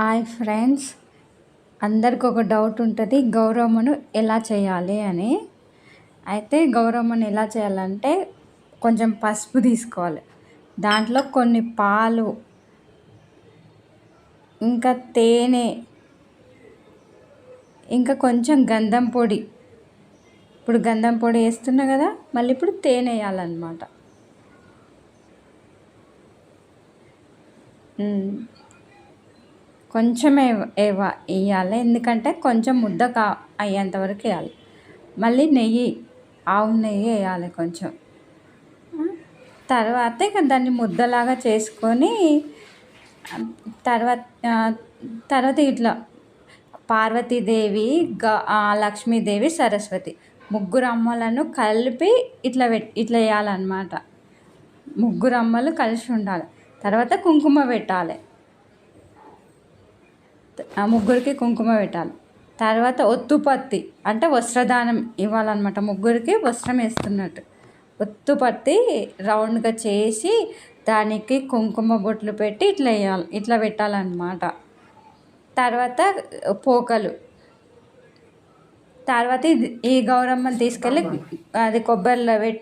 Hi friends. అందరికి ఒక doubt ఉంటుంది గౌరమ్మను ఎలా చేయాలి అని. అయితే గౌరమ్మను ఎలా చేయాలంటే కొంచెం పసుపు తీసుకోవాలి. దాంట్లో కొన్ని పాలు ఇంకా తేనె ఇంకా కొంచెం గంధం పొడి. ఇప్పుడు గంధం పొడి వేస్తున్నా కదా మళ్ళీ ఇప్పుడు తేనె వేయాలన్నమాట. కొంచెమే వేయాలి ఎందుకంటే కొంచెం ముద్ద కా అయ్యేంత వరకు వేయాలి మళ్ళీ నెయ్యి ఆవు నెయ్యి వేయాలి కొంచెం. తర్వాత ఇక దాన్ని ముద్దలాగా చేసుకొని తర్వాత తర్వాత ఇట్లా పార్వతీదేవి గ లక్ష్మీదేవి సరస్వతి ముగ్గురు అమ్మలను కలిపి ఇట్లా పెట్ ఇట్లా వేయాలన్నమాట ముగ్గురు అమ్మలు కలిసి ఉండాలి. తర్వాత కుంకుమ పెట్టాలి. ముగ్గురికి కుంకుమ పెట్టాలి. తర్వాత ఒత్తుపత్తి అంటే వస్త్రదానం ఇవ్వాలన్నమాట. ముగ్గురికి వస్త్రం వేస్తున్నట్టు. ఒత్తుపత్తి రౌండ్గా చేసి దానికి కుంకుమ బొట్లు పెట్టి ఇట్లా వేయాలి. ఇట్లా పెట్టాలన్నమాట. తర్వాత పోకలు. తర్వాత ఇది ఈ గౌరమ్మని తీసుకెళ్ళి అది కొబ్బరిలో పెట్టి